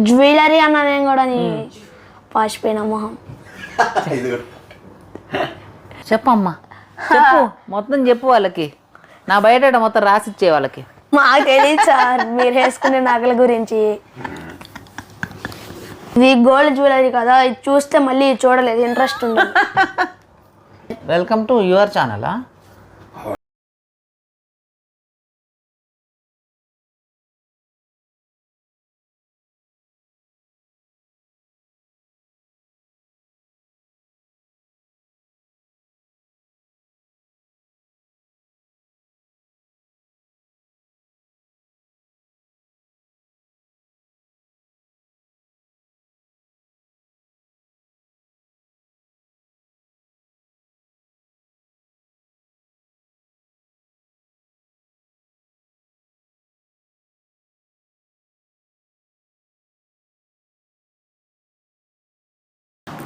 Jewellery అన్న నేను కూడా నీ పాసిపోయిన మొహం. చెప్పమ్మా చెప్పు మొత్తం చెప్పు వాళ్ళకి. నా బయట మొత్తం రాసిచ్చే వాళ్ళకి. మాకు తెలియదు సార్. మీరు వేసుకునే నగల గురించి. ఇది గోల్డ్ జ్యువెలరీ కదా. ఇది చూస్తే మళ్ళీ చూడలేదు. ఇంట్రెస్ట్ ఉండదు. వెల్కమ్ టు యువర్ ఛానలా?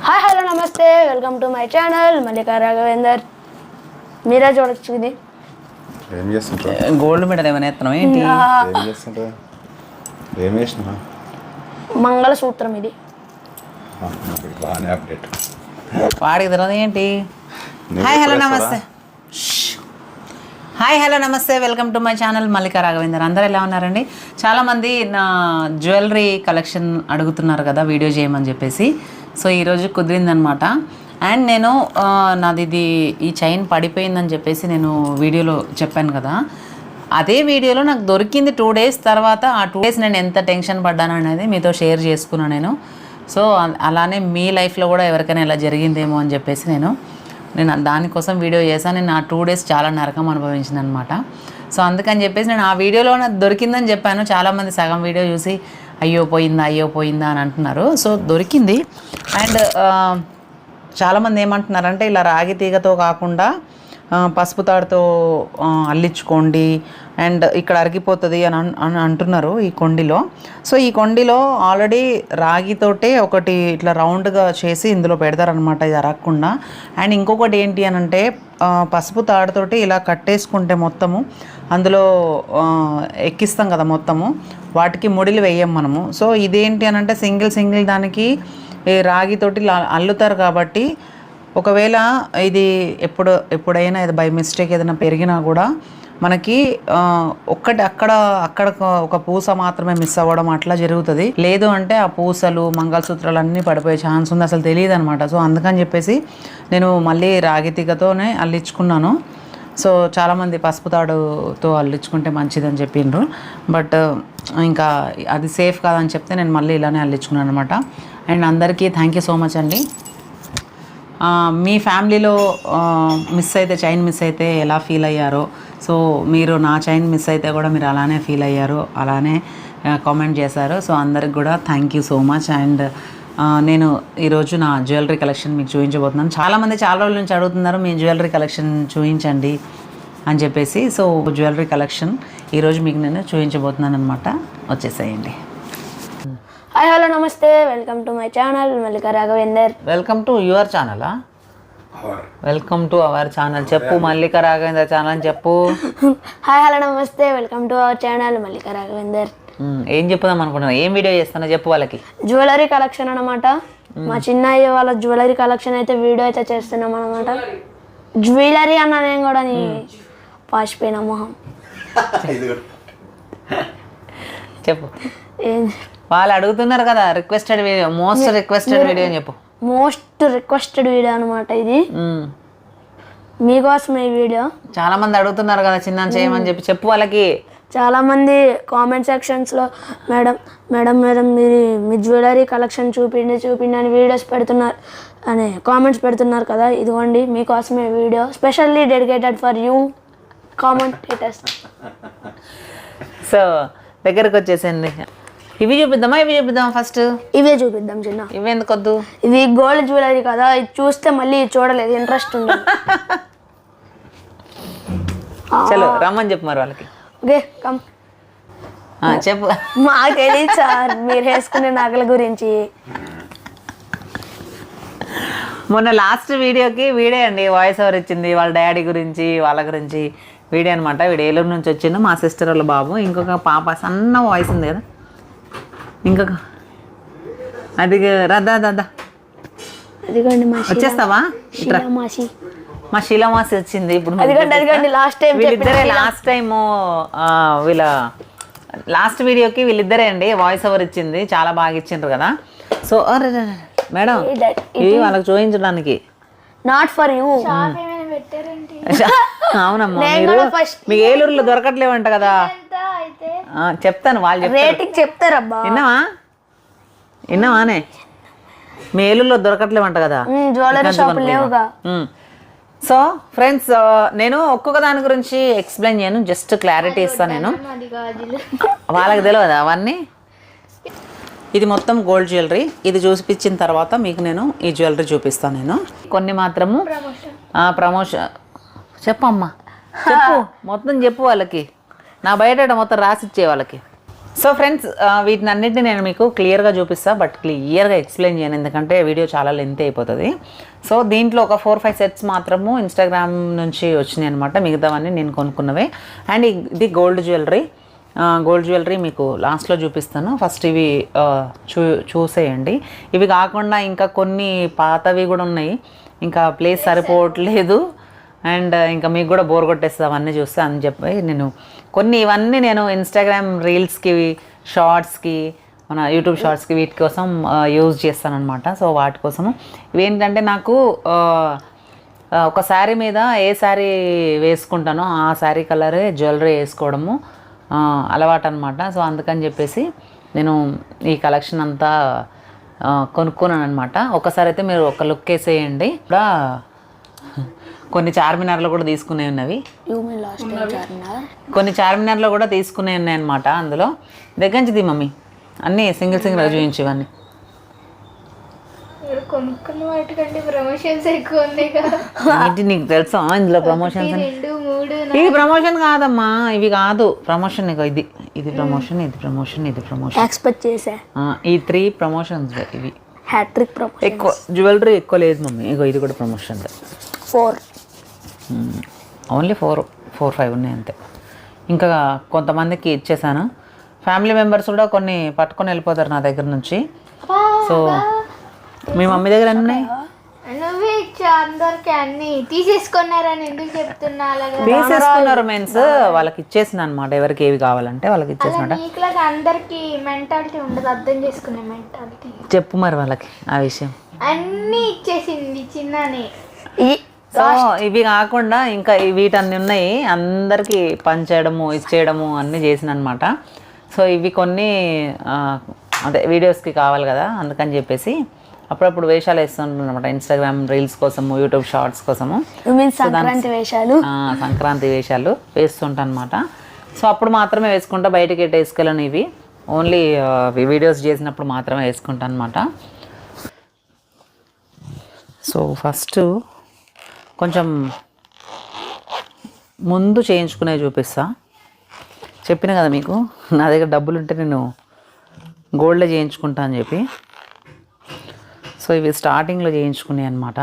హాయ్ హలో నమస్తే. Welcome to my channel Mallika Raghavender మీరే చూడొచ్చు ఇది ఏం గోల్డ్ మెడల్ ఏమైనా ఎత్తనం ఏంటి? ఏం చేస్తుంటావు? ఏం చేసినా మంగళసూత్రం ఇది. బాగానే అప్డేట్. వాడికి తెలియదు ఏంటి? హాయ్ హలో నమస్తే. హాయ్ హలో నమస్తే. Welcome to my channel Mallika Raghavender అందరు ఎలా ఉన్నారండి? చాలామంది నా జ్యువెలరీ కలెక్షన్ అడుగుతున్నారు కదా వీడియో చేయమని చెప్పేసి. సో ఈరోజు కుదిరిందనమాట. అండ్ నేను నాది ఇది ఈ చైన్ పడిపోయిందని చెప్పేసి నేను వీడియోలో చెప్పాను కదా. అదే వీడియోలో నాకు దొరికింది టూ డేస్ తర్వాత ఆ టూ డేస్ నేను ఎంత టెన్షన్ పడ్డాను అనేది మీతో షేర్ చేసుకున్నాను నేను. సో అలానే మీ లైఫ్లో కూడా ఎవరికైనా ఇలా జరిగిందేమో అని చెప్పేసి నేను నేను దానికోసం వీడియో చేశాను. నేను ఆ టూ డేస్ చాలా నరకం అనుభవించిన అనమాట సో అందుకని చెప్పేసి నేను ఆ వీడియోలో నాకు దొరికిందని చెప్పాను. చాలామంది సగం వీడియో చూసి అయ్యో పోయిందా అయ్యో పోయిందా అని అంటున్నారు. సో దొరికింది. అండ్ చాలామంది ఏమంటున్నారంటే ఇలా రాగి తీగతో కాకుండా పసుపు తాడుతో అల్లించుకోండి అండ్ ఇక్కడ అరిగిపోతుంది అని అని అంటున్నారు ఈ కొండిలో. సో ఈ కొండిలో ఆల్రెడీ రాగితోటే ఒకటి ఇట్లా రౌండ్గా చేసి ఇందులో పెడతారనమాట ఇది అరగకుండా అండ్ ఇంకొకటి ఏంటి అని అంటే పసుపు తాడుతోటి ఇలా కట్టేసుకుంటే మొత్తము అందులో ఎక్కిస్తాం కదా మొత్తము వాటికి ముడిలు వేయం మనము. సో ఇదేంటి అని అంటే సింగిల్ సింగిల్ దానికి రాగితోటి అల్లుతారు కాబట్టి ఒకవేళ ఇది ఎప్పుడు ఎప్పుడైనా ఇది బై మిస్టేక్ ఏదైనా పెరిగినా కూడా మనకి ఒక్కటి అక్కడ అక్కడ ఒక పూస మాత్రమే మిస్ అవ్వడం అట్లా జరుగుతుంది. లేదు అంటే ఆ పూసలు మంగళసూత్రాలు అన్నీ పడిపోయే ఛాన్స్ ఉంది. అసలు తెలియదు అనమాట సో అందుకని చెప్పేసి నేను మళ్ళీ రాగితీగతోనే అల్లించుకున్నాను. సో చాలామంది పసుపు తాడుతో అల్లించుకుంటే మంచిదని చెప్పిండ్రు బట్ ఇంకా అది సేఫ్ కాదని చెప్తే నేను మళ్ళీ ఇలానే అల్లించుకున్నాను అనమాట అండ్ అందరికీ థ్యాంక్ యూ సో మచ్ అండి. మీ ఫ్యామిలీలో మిస్ అయితే చైన్ మిస్ అయితే ఎలా ఫీల్ అయ్యారో సో మీరు నా చైన్ మిస్ అయితే కూడా మీరు అలానే ఫీల్ అయ్యారు అలానే కామెంట్ చేశారు. సో అందరికి కూడా thank you so much and నేను ఈరోజు నా జ్యువెలరీ కలెక్షన్ మీకు చూపించబోతున్నాను. చాలామంది చాలా రోజుల నుంచి అడుగుతున్నారు మీ జ్యువెలరీ కలెక్షన్ చూపించండి అని చెప్పేసి. సో జ్యువెలరీ కలెక్షన్ ఈరోజు మీకు నేను చూపించబోతున్నాను అనమాట వచ్చేసేయండి. హాయ్ హలో నమస్తే. Welcome to my channel Mallika Raghavender welcome to your ఛానలా welcome to our channel. చెప్పు మల్లిక రాఘవేంద్ర ఛానల్ అని చెప్పు. హాయ్ హలో నమస్తే. Welcome to our channel Mallika Raghavender. ఏం చెప్పుదాం అనుకుంటున్నా ఏం వీడియో చేస్తానో చెప్పు వాళ్ళకి. జ్యువెలరీ కలెక్షన్ అన్నమాట. మా చిన్నయ్య వాళ్ళ జ్యువెలరీ కలెక్షన్ అయితే వీడియో అయితే చేస్తున్నాం అనమాట జ్యువెలరీ అన్న నేను కూడా నీ పాసిపోయిన మొహం. చెప్పు. ఏం వాళ్ళు అడుగుతున్నారు కదా requested video most requested video అని చెప్పు. మోస్ట్ రిక్వెస్టెడ్ వీడియో అనమాట ఇది. మీకోసం ఈ వీడియో. చాలా మంది అడుగుతున్నారు కదా చిన్న చేయమని చెప్పి. చెప్పు వాళ్ళకి. చాలామంది కామెంట్ సెక్షన్స్లో మేడం మేడం మేడం మీరు మీ జ్యువెలరీ కలెక్షన్ చూపిండి చూపిండి అని వీడియోస్ పెడుతున్నారు అని కామెంట్స్ పెడుతున్నారు కదా. ఇదిగోండి మీకోసమే video. Specially dedicated for you. Commentators so దగ్గరకు వచ్చేసింది ఇవి చూపిద్దామా? ఇవి చూపిద్దామా ఫస్ట్ ఇవే చూపిద్దాం చిన్న. ఇవి ఎందుకు వద్దు? ఇది గోల్డ్ జ్యువెలరీ కదా ఇది చూస్తే మళ్ళీ చూడలేదు ఇంట్రెస్ట్ ఉండదు. చలో రమ్మని చెప్పు మరి వాళ్ళకి. ఓకే కమ్ చెప్పు. మాకు తెలియదు సార్ మీరు వేసుకునే నగల గురించి. మొన్న లాస్ట్ వీడియోకి వీడే అండి వాయిస్ ఓవర్ ఇచ్చింది వాళ్ళ డాడీ గురించి వాళ్ళ గురించి. వీడే అనమాట వీడు ఏలూరు నుంచి వచ్చిండు మా సిస్టర్ వాళ్ళ బాబు ఇంకొక పాప సన్న వాయిస్ ఉంది కదా. ఇంకొక అది రద్దా రద్దా అదిగోండి వచ్చేస్తావా? శీలమాసి మా శీలమాసి వచ్చింది ఇప్పుడు అదిగోండి అదిగోండి లాస్ట్ టైం వీళ్ళిద్దరే లాస్ట్ టైం వీళ్ళ లాస్ట్ వీడియోకి వీళ్ళిద్దరే అండి. వాయిస్ ఓవర్ ఇచ్చింది. చాలా బాగా ఇచ్చిండ్రు కదా. సో మేడం ఇవి వాళ్ళకి చూపించడానికి? నాట్ ఫర్ యూ అవునమ్మా మీరు మీకు ఏలూరులో దొరకట్లేవంట కదా. చెప్తాను వాళ్ళు చెప్తారు. రేటింగ్ చెప్తారబ్బా. విన్నావా? విన్నావానే? మీ ఏలూరులో దొరకట్లేవంట కదా? Jewellery shop? లేవుగా. సో ఫ్రెండ్స్ నేను ఒక్కొక్క దాని గురించి ఎక్స్ప్లెయిన్ చేయను జస్ట్ క్లారిటీ ఇస్తాను నేను. వాళ్ళకి తెలియదు అవన్నీ? ఇది మొత్తం గోల్డ్ జ్యువెలరీ. ఇది చూపించిన తర్వాత మీకు నేను ఈ జ్యువెలరీ చూపిస్తాను నేను. కొన్ని మాత్రము ప్రమోషన్ చెప్పమ్మా. చెప్పు. మొత్తం చెప్పు వాళ్ళకి. నా బయట మొత్తం రాసిచ్చే వాళ్ళకి. సో ఫ్రెండ్స్ వీటిని అన్నింటినీ నేను మీకు క్లియర్గా చూపిస్తాను బట్ క్లియర్గా ఎక్స్ప్లెయిన్ చేయను ఎందుకంటే వీడియో చాలా లెంత్ అయిపోతుంది. సో దీంట్లో ఒక ఫోర్ ఫైవ్ సెట్స్ మాత్రము ఇన్స్టాగ్రామ్ నుంచి వచ్చినాయి అనమాట మిగతావన్నీ నేను కొనుక్కున్నవే. అండ్ ఇది గోల్డ్ జ్యువెలరీ గోల్డ్ జ్యువెలరీ మీకు లాస్ట్లో చూపిస్తాను. ఫస్ట్ ఇవి చూ చూసేయండి. ఇవి కాకుండా ఇంకా కొన్ని పాతవి కూడా ఉన్నాయి. ఇంకా ప్లేస్ సరిపోవట్లేదు. అండ్ ఇంకా మీకు కూడా బోర్ కొట్టేస్తుంది అవన్నీ చూస్తే అని చెప్పి నేను కొన్ని ఇవన్నీ నేను ఇన్స్టాగ్రామ్ రీల్స్కి షార్ట్స్కి మన యూట్యూబ్ షార్ట్స్కి వీటి కోసం యూజ్ చేస్తానమాట సో వాటి కోసము. ఇవేంటంటే నాకు ఒక శారీ మీద ఏ శారీ వేసుకుంటానో ఆ శారీ కలరే జ్యువెలరీ వేసుకోవడము అలవాటు అనమాట సో అందుకని చెప్పేసి నేను ఈ కలెక్షన్ అంతా కొనుక్కున్నాను అనమాట ఒకసారి అయితే మీరు ఒక లుక్ వేసేయండి. కూడా కొన్ని చార్మినార్లో కూడా తీసుకునే ఉన్నవి. లాస్ట్ చార్మినార్ కొన్ని చార్మినార్లో కూడా తీసుకునే ఉన్నాయి అనమాట అందులో. దగ్గర నుంచి తీ మమ్మీ. అన్నీ సింగిల్ సింగిల్ చూపించి ఇవన్నీ మీరు కొనుక్కున్న వాటికంటే ప్రమోషన్స్ ఎక్కువ ఉన్నాయి కదా. ఏంటి నీకు తెలుసా ఇందులో ప్రమోషన్స్ అని? రెండు మూడు ఇది ప్రమోషన్ కాదమ్మా. ఇవి కాదు. ప్రమోషన్ ఇగో ఇది. ఇది ప్రమోషన్ ఇది ప్రమోషన్ ఇది ప్రమోషన్ ఎక్స్పెక్ట్ చేసా. ఈ త్రీ ప్రమోషన్స్ ఇవి. హ్యాట్రిక్ ప్రమోషన్ ఎక్కువ జ్యువెలరీ ఎక్కువ లేదు మమ్మీ. ఇగో ఇది కూడా promotion four only four four five ఉన్నాయి అంతే. ఇంకా కొంతమందికి ఇచ్చేసాను. ఫ్యామిలీ మెంబర్స్ కూడా కొన్ని పట్టుకొని వెళ్ళిపోతారు నా దగ్గర నుంచి. సో మీ మమ్మీ దగ్గర ఎన్ని ఉన్నాయి? నువ్వే ఇచ్చా అందరికి అన్ని. తీసేసుకున్నారని ఎందుకు చెప్తున్నా అలాగా తీసేసుకున్నారు మెన్స్ వాళ్ళకి ఇచ్చేసిన అనమాట ఎవరికి ఏవి కావాలంటే వాళ్ళకి ఇచ్చేసిన నీకులాగా అందరికి మెంటాలిటీ ఉండదు. అర్థం చేసుకునే మెంటాలిటీ చెప్పు మరి వాళ్ళకి ఆ విషయం. అన్ని ఇచ్చేసింది చిన్ననే. సో ఇవి కాకుండా ఇంకా వీటన్ని ఉన్నాయి. అందరికీ పంచేయడము ఇచ్చేయడము అన్నీ చేసిన అనమాట సో ఇవి కొన్ని అదే వీడియోస్కి కావాలి కదా అందుకని చెప్పేసి అప్పుడప్పుడు వేషాలు వేస్తుంటాను అనమాట ఇన్స్టాగ్రామ్ రీల్స్ కోసము యూట్యూబ్ షార్ట్స్ కోసము. సంక్రాంతి వేషాలు? సంక్రాంతి వేషాలు వేస్తుంటా అనమాట సో అప్పుడు మాత్రమే వేసుకుంటా బయటకి వేసుకెళ్ళను ఇవి. ఓన్లీ వీడియోస్ చేసినప్పుడు మాత్రమే వేసుకుంటాను అనమాట సో ఫస్ట్ కొంచెం ముందు చేయించుకునే చూపిస్తా. చెప్పిన కదా మీకు? నా దగ్గర డబ్బులు ఉంటే నేను గోల్డ్లో చేయించుకుంటా అని చెప్పి. సో ఇవి స్టార్టింగ్లో చేయించుకున్నాయి అనమాట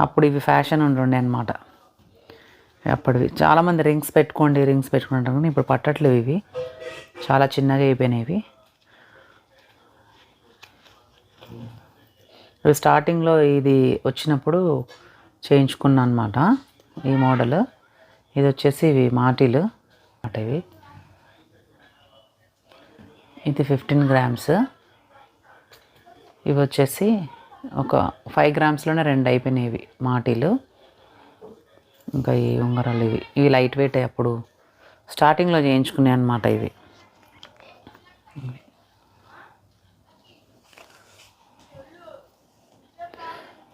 అప్పుడు ఇవి ఫ్యాషన్ ఉంటుండే అనమాట అప్పటివి. చాలామంది రింగ్స్ పెట్టుకోండి రింగ్స్ పెట్టుకుంటారు కానీ ఇప్పుడు పట్టట్లేవు ఇవి. చాలా చిన్నగా అయిపోయినాయి ఇవి. ఇవి స్టార్టింగ్లో ఇది వచ్చినప్పుడు చేయించుకున్నాను అనమాట ఈ మోడల్. ఇది వచ్చేసి ఇవి మాటిలు. అన్నమాట ఇవి ఇది ఫిఫ్టీన్ గ్రామ్స్. ఇవి వచ్చేసి ఒక ఫైవ్ గ్రామ్స్లోనే రెండు అయిపోయినాయి ఇవి మాటీలు. ఇంకా ఈ ఉంగరాలు ఇవి. ఇవి లైట్ వెయిట్ అప్పుడు స్టార్టింగ్లో చేయించుకున్నాయి అనమాట ఇవి.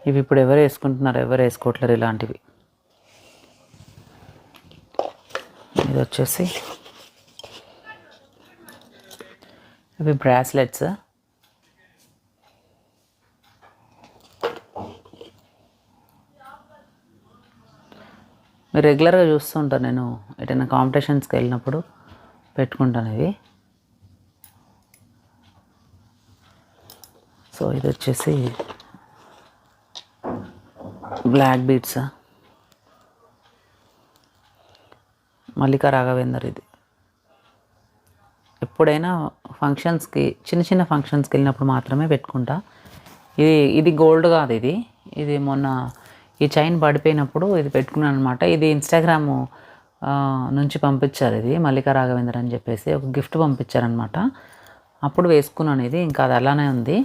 ఇవి ఇప్పుడు ఎవరు వేసుకుంటున్నారు ఎవరు వేసుకోవట్లేరు ఇలాంటివి. ఇది వచ్చేసి ఇవి బ్రాస్లెట్స్. మీరు రెగ్యులర్గా చూస్తూ ఉంటాను నేను ఎటైనా కాంపిటీషన్స్కి వెళ్ళినప్పుడు పెట్టుకుంటాను ఇవి. సో ఇది వచ్చేసి బ్లాక్ బీట్స్? మల్లికా రాఘవేందర్ ఇది. ఎప్పుడైనా ఫంక్షన్స్కి చిన్న చిన్న ఫంక్షన్స్కి వెళ్ళినప్పుడు మాత్రమే పెట్టుకుంటా. ఇది ఇది గోల్డ్ కాదు ఇది. ఇది మొన్న ఈ చైన్ పడిపోయినప్పుడు ఇది పెట్టుకున్నాను అనమాట ఇది ఇన్స్టాగ్రామ్ నుంచి పంపించారు ఇది మల్లికా రాఘవేంద్ర అని చెప్పేసి. ఒక గిఫ్ట్ పంపించారనమాట అప్పుడు వేసుకున్నాను ఇది. ఇంకా అది అలానే ఉంది.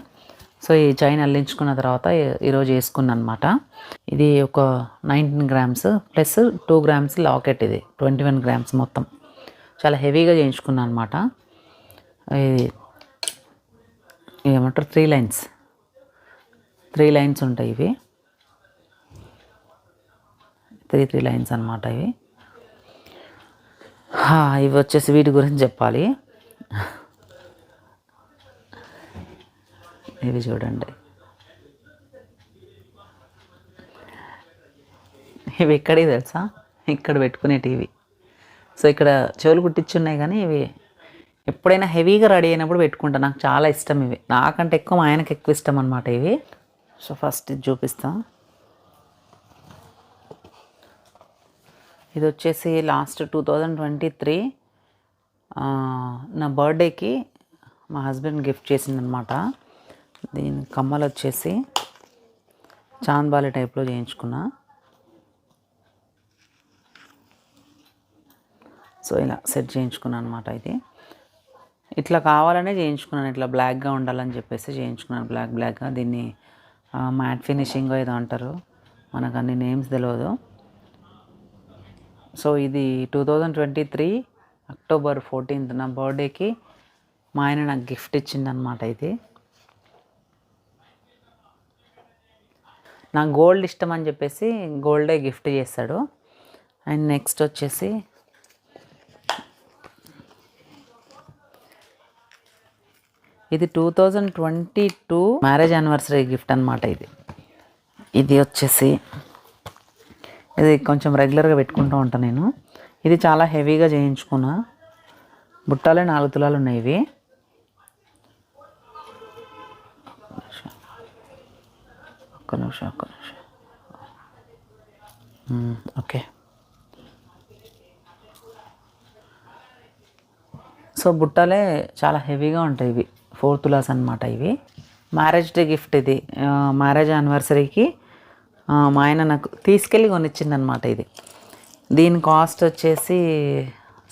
సో ఈ చైన్ అల్లించుకున్న తర్వాత ఈరోజు వేసుకున్నాను అనమాట ఇది ఒక nineteen grams plus two grams locket ఇది ట్వంటీ వన్ గ్రామ్స్ మొత్తం. చాలా హెవీగా చేయించుకున్నాను అనమాట ఇది ఏమంటారు? Three lines. త్రీ లైన్స్ ఉంటాయి ఇవి. త్రీ త్రీ లైన్స్ అనమాట ఇవి. ఇవి వచ్చేసి వీటి గురించి చెప్పాలి. ఇవి చూడండి. ఇవి ఇక్కడే తెలుసా? ఇక్కడ పెట్టుకునే టీవీ సో ఇక్కడ చెవులు కుట్టించున్నాయి కానీ ఇవి ఎప్పుడైనా హెవీగా రెడీ అయినప్పుడు పెట్టుకుంటా. నాకు చాలా ఇష్టం ఇవి. నాకంటే ఎక్కువ మా ఆయనకి ఎక్కువ ఇష్టం అనమాట ఇవి. సో ఫస్ట్ ఇది చూపిస్తా. ఇది వచ్చేసి last two thousand twenty three. నా బర్త్డేకి మా హస్బెండ్ గిఫ్ట్ చేసిందనమాట దీని కమ్మలు వచ్చేసి చాంద్బాలి టైప్లో చేయించుకున్నా. సో ఇలా సెట్ చేయించుకున్నాను అనమాట ఇది. ఇట్లా కావాలనే చేయించుకున్నాను. ఇట్లా బ్లాక్గా ఉండాలని చెప్పేసి చేయించుకున్నాను. బ్లాక్ బ్లాక్గా దీన్ని మ్యాట్ ఫినిషింగ్ ఏదో అంటారు. మనకు అన్ని నేమ్స్ తెలియదు సో ఇది two thousand twenty three October fourteenth నా బర్త్డేకి మా ఆయన నాకు గిఫ్ట్ ఇచ్చిందనమాట ఇది. నాకు గోల్డ్ ఇష్టం అని చెప్పేసి గోల్డే గిఫ్ట్ చేస్తాడు. అండ్ నెక్స్ట్ వచ్చేసి ఇది two thousand twenty two marriage anniversary gift అనమాట ఇది. ఇది వచ్చేసి ఇది కొంచెం రెగ్యులర్గా పెట్టుకుంటూ ఉంటాను నేను. ఇది చాలా హెవీగా చేయించుకున్నా. బుట్టాలే నాలుగు తులాలు ఉన్నాయి ఇవి. ఒక్క నిమిషం ఒక్క నిమిషం. ఓకే. సో బుట్టలే చాలా హెవీగా ఉంటాయి ఇవి. ఫోర్ తులాస్ అనమాట ఇవి. మ్యారేజ్ డే గిఫ్ట్ ఇది. మ్యారేజ్ యానివర్సరీకి మా ఆయన నాకు తీసుకెళ్ళి కొనిచ్చిందనమాట ఇది. దీని కాస్ట్ వచ్చేసి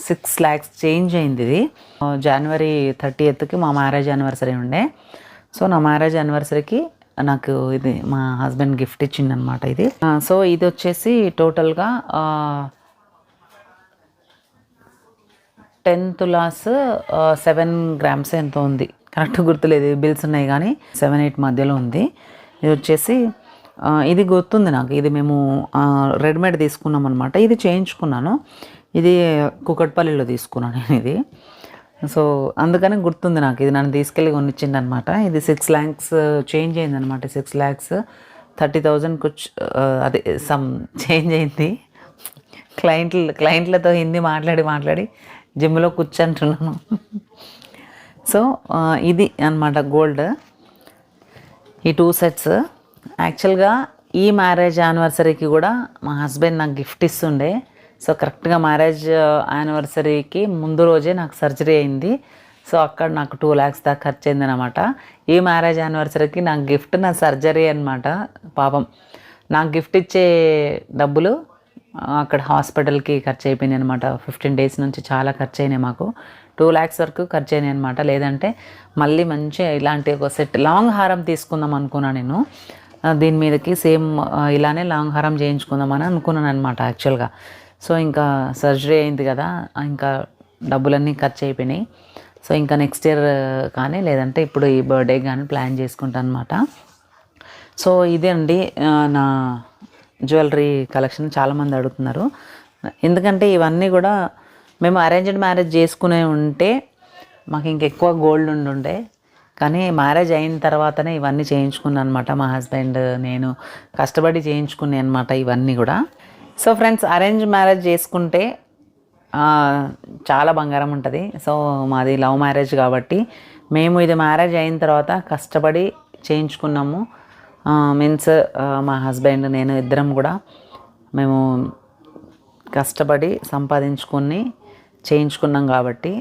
సిక్స్ ల్యాక్స్ చేంజ్ అయింది ఇది. జనవరి థర్టీ ఎత్కి మా మ్యారేజ్ యానివర్సరీ ఉండే. సో నా మ్యారేజ్ యానివర్సరీకి నాకు ఇది మా హస్బెండ్ గిఫ్ట్ ఇచ్చింది అనమాట ఇది సో ఇది వచ్చేసి టోటల్గా టెన్ తులాస్ సెవెన్ గ్రామ్స్ ఎంతో ఉంది. కరెక్ట్ గుర్తులేదు బిల్స్ ఉన్నాయి కానీ సెవెన్ ఎయిట్ మధ్యలో ఉంది. ఇది వచ్చేసి ఇది గుర్తుంది నాకు. ఇది మేము రెడీమేడ్ తీసుకున్నాం అనమాట ఇది చేయించుకున్నాను. ఇది కుకట్పల్లిలో తీసుకున్నాను నేను ఇది. సో అందుకని గుర్తుంది నాకు. ఇది నన్ను తీసుకెళ్ళి కొనిచ్చింది అనమాట ఇది సిక్స్ ల్యాక్స్ చేంజ్ అయింది అనమాట సిక్స్ ల్యాక్స్ థర్టీ థౌజండ్ కుచ్ అదే సమ్ చేంజ్ అయింది. క్లయింట్లు క్లయింట్లతో హిందీ మాట్లాడి మాట్లాడి జిమ్లో కూర్చుంటున్నాను. సో uh, ఇది అనమాట గోల్డ్. ఈ టూ సెట్స్ యాక్చువల్గా ఈ మ్యారేజ్ యానివర్సరీకి కూడా మా హస్బెండ్ నాకు గిఫ్ట్ ఇస్తుండే. సో కరెక్ట్గా మ్యారేజ్ యానివర్సరీకి ముందు రోజే నాకు సర్జరీ అయింది. సో అక్కడ నాకు టూ ల్యాక్స్ దాకా ఖర్చు అయింది అనమాట ఈ మ్యారేజ్ యానివర్సరీకి నాకు గిఫ్ట్ నా సర్జరీ అనమాట పాపం నాకు గిఫ్ట్ ఇచ్చే డబ్బులు అక్కడ హాస్పిటల్కి ఖర్చు అయిపోయినాయి అనమాట ఫిఫ్టీన్ డేస్ నుంచి చాలా ఖర్చు అయినాయి మాకు. టూ ల్యాక్స్ వరకు ఖర్చు అయినాయి అనమాట లేదంటే మళ్ళీ మంచి ఇలాంటి ఒక సెట్ లాంగ్ హారం తీసుకుందాం అనుకున్నా నేను. దీని మీదకి సేమ్ ఇలానే లాంగ్ హారం చేయించుకుందామని అనుకున్నాను అనమాట యాక్చువల్గా. సో ఇంకా సర్జరీ అయింది కదా ఇంకా డబ్బులన్నీ ఖర్చు అయిపోయినాయి. సో ఇంకా నెక్స్ట్ ఇయర్ కానీ లేదంటే ఇప్పుడు ఈ బర్త్డే కానీ ప్లాన్ చేసుకుంటాను అనమాట సో ఇదే అండి నా జ్యువెలరీ కలెక్షన్ చాలామంది అడుగుతున్నారు. ఎందుకంటే ఇవన్నీ కూడా మేము అరేంజ్డ్ మ్యారేజ్ చేసుకునే ఉంటే మాకు ఇంకెక్కువ గోల్డ్ ఉండుండే కానీ మ్యారేజ్ అయిన తర్వాతనే ఇవన్నీ చేయించుకున్నాను అనమాట మా హస్బెండ్ నేను కష్టపడి చేయించుకున్నాను అనమాట ఇవన్నీ కూడా. సో ఫ్రెండ్స్ అరేంజ్ మ్యారేజ్ చేసుకుంటే చాలా బంగారం ఉంటుంది. సో మాది లవ్ మ్యారేజ్ కాబట్టి మేము ఇది మ్యారేజ్ అయిన తర్వాత కష్టపడి చేయించుకున్నాము. మీన్స్ మా హస్బెండ్ నేను ఇద్దరం కూడా మేము కష్టపడి సంపాదించుకొని చేయించుకున్నాం కాబట్టి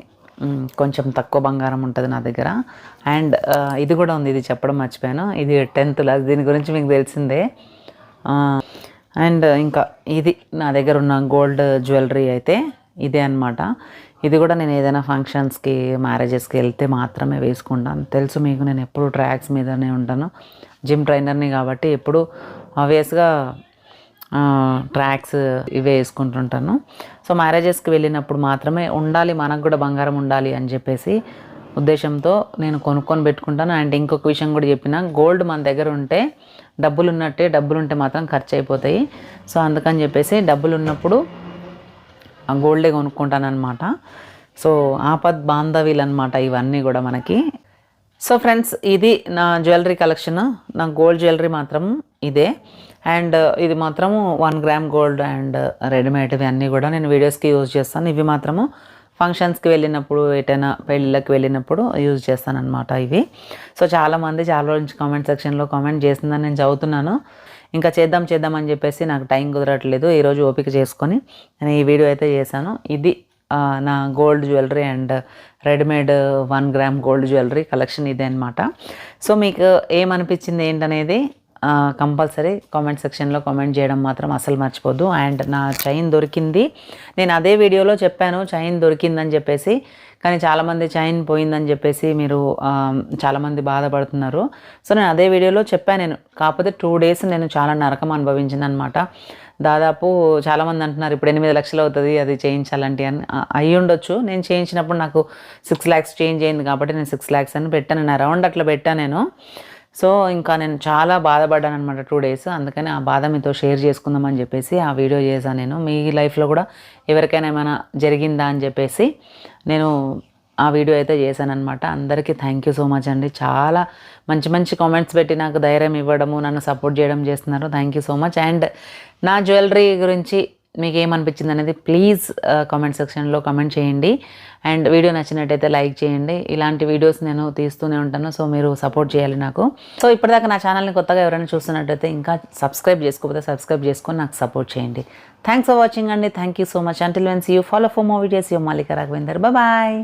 కొంచెం తక్కువ బంగారం ఉంటుంది నా దగ్గర. అండ్ ఇది కూడా ఉంది ఇది చెప్పడం మర్చిపోయాను. ఇది టెన్త్ లాస్ దీని గురించి మీకు తెలిసిందే. అండ్ ఇంకా ఇది నా దగ్గర ఉన్న గోల్డ్ జ్యువెలరీ అయితే ఇదే అన్నమాట. ఇది కూడా నేను ఏదైనా ఫంక్షన్స్కి మ్యారేజెస్కి వెళ్తే మాత్రమే వేసుకుంటాను తెలుసు మీకు నేను ఎప్పుడు ట్రాక్స్ మీదనే ఉంటాను. జిమ్ ట్రైనర్ని కాబట్టి ఎప్పుడు ఆబ్వియస్గా ట్రాక్స్ ఇవే వేసుకుంటుంటాను. సో మ్యారేజెస్కి వెళ్ళినప్పుడు మాత్రమే ఉండాలి మనకు కూడా బంగారం ఉండాలి అని చెప్పేసి ఉద్దేశంతో నేను కొనుక్కొని పెట్టుకుంటాను. అండ్ ఇంకొక విషయం కూడా చెప్పిన గోల్డ్ మన దగ్గర ఉంటే డబ్బులు ఉన్నట్టే డబ్బులు ఉంటే మాత్రం ఖర్చు అయిపోతాయి సో అందుకని చెప్పేసి డబ్బులు ఉన్నప్పుడు ఆ గోల్డే కొనుక్కుంటాను అనమాట సో ఆపద్ బాంధవీలు అనమాట ఇవన్నీ కూడా మనకి. సో ఫ్రెండ్స్ ఇది నా జ్యువెలరీ కలెక్షన్. నా గోల్డ్ జ్యువెలరీ మాత్రం ఇదే. అండ్ ఇది మాత్రము one gram gold and readymade ఇవి అన్నీ కూడా నేను వీడియోస్కి యూజ్ చేస్తాను. ఇవి మాత్రము ఫంక్షన్స్కి వెళ్ళినప్పుడు ఎటైనా పెళ్ళిళ్ళకి వెళ్ళినప్పుడు యూజ్ చేస్తానన్నమాట ఇవి. సో చాలామంది చాలా రోజు నుంచి కామెంట్ సెక్షన్లో కామెంట్ చేసిందని నేను చదువుతున్నాను. ఇంకా చేద్దాం చేద్దాం అని చెప్పేసి నాకు టైం కుదరట్లేదు. ఈరోజు ఓపిక చేసుకొని నేను ఈ వీడియో అయితే చేశాను. ఇది నా gold jewellery and readymade one gram gold jewellery collection ఇదే అనమాట సో మీకు ఏమనిపించింది ఏంటనేది కంపల్సరీ కామెంట్ సెక్షన్లో కామెంట్ చేయడం మాత్రం అసలు మర్చిపోద్దు. అండ్ నా చైన్ దొరికింది. నేను అదే వీడియోలో చెప్పాను చైన్ దొరికిందని చెప్పేసి కానీ చాలామంది చైన్ పోయిందని చెప్పేసి మీరు చాలామంది బాధపడుతున్నారు. సో నేను అదే వీడియోలో చెప్పాను నేను. కాకపోతే టూ డేస్ నేను చాలా నరకం అనుభవించింది అనమాట దాదాపు చాలామంది అంటున్నారు ఇప్పుడు ఎనిమిది లక్షలు అవుతుంది అది చేయించాలంటే అని. అయ్యి ఉండొచ్చు. నేను చేయించినప్పుడు నాకు సిక్స్ ల్యాక్స్ చేంజ్ అయింది కాబట్టి నేను సిక్స్ ల్యాక్స్ అని పెట్టాను. నేను అరౌండ్ అట్లా పెట్టాను నేను. సో ఇంకా నేను చాలా బాధపడ్డాను అనమాట టూ డేస్. అందుకని ఆ బాధ మీతో షేర్ చేసుకుందామని చెప్పేసి ఆ వీడియో చేశాను నేను. మీ లైఫ్లో కూడా ఎవరికైనా ఏమైనా జరిగిందా అని చెప్పేసి నేను ఆ వీడియో అయితే చేశాను అనమాట అందరికీ థ్యాంక్ యూ సో మచ్ అండి. చాలా మంచి మంచి కామెంట్స్ పెట్టి నాకు ధైర్యం ఇవ్వడము నన్ను సపోర్ట్ చేయడం చేస్తున్నారు. Thank you so much and నా జ్యువెలరీ గురించి మీకు ఏమనిపించింది అనేది ప్లీజ్ కామెంట్ సెక్షన్లో కామెంట్ చేయండి. అండ్ వీడియో నచ్చినట్టయితే లైక్ చేయండి. ఇలాంటి వీడియోస్ నేను తీస్తూనే ఉంటాను సో మీరు సపోర్ట్ చేయాలి నాకు. సో ఇప్పటిదాకా నా ఛానల్ని కొత్తగా ఎవరైనా చూస్తున్నట్టయితే ఇంకా సబ్స్క్రైబ్ చేసుకోకపోతే సబ్స్క్రైబ్ చేసుకొని నాకు సపోర్ట్ చేయండి. థ్యాంక్స్ ఫర్ వాచింగ్ అండి. Thank you so much until veins you follow for more videos you Malika Raghavender bye